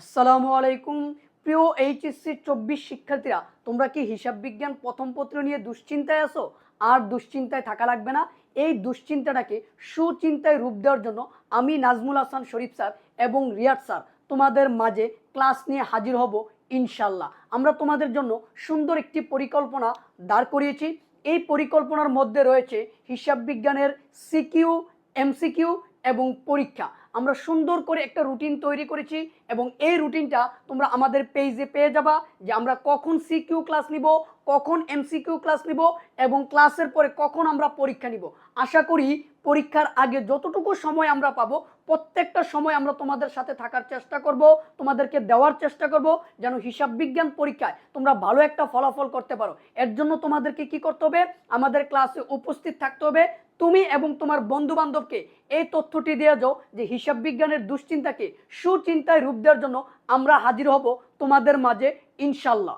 আসসালামু আলাইকুম। প্রিয় এইচএসসি চব্বিশ শিক্ষার্থীরা, তোমরা কি হিসাব বিজ্ঞান প্রথম পত্র নিয়ে দুশ্চিন্তায় আসো আর দুশ্চিন্তায় থাকা লাগবে না। এই দুশ্চিন্তাটাকে সুচিন্তায় রূপ দেওয়ার জন্য আমি নাজমুল হাসান শরীফ স্যার এবং রিয়াদ স্যার তোমাদের মাঝে ক্লাস নিয়ে হাজির হব ইনশাল্লাহ আমরা তোমাদের জন্য সুন্দর একটি পরিকল্পনা দাঁড় করিয়েছি। এই পরিকল্পনার মধ্যে রয়েছে হিসাব বিজ্ঞানের সিকিউ, এমসিকিউ এবং পরীক্ষা। আমরা সুন্দর করে একটা রুটিন তৈরি করেছি এবং এই রুটিনটা তোমরা আমাদের পেজে পেয়ে যাবা যে আমরা কখন সিকিউ ক্লাস নিব, কখন এমসিকিউ ক্লাস নিব এবং ক্লাসের পরে কখন আমরা পরীক্ষা নিব। আশা করি পরীক্ষার আগে যতটুকু সময় আমরা পাবো, প্রত্যেকটা সময় আমরা তোমাদের সাথে থাকার চেষ্টা করব, তোমাদেরকে দেওয়ার চেষ্টা করব যেন হিসাব বিজ্ঞান পরীক্ষায় তোমরা ভালো একটা ফলাফল করতে পারো। এর জন্য তোমাদেরকে কি করতে হবে? আমাদের ক্লাসে উপস্থিত থাকতে হবে। তুমি এবং তোমার বন্ধু বান্ধবকে এই তথ্যটি দেওয়া যাও যে হিসাব বিজ্ঞানের দুশ্চিন্তাকে সুচিন্তায় রূপ দেওয়ার জন্য আমরা হাজির হব তোমাদের মাঝে ইনশাল্লাহ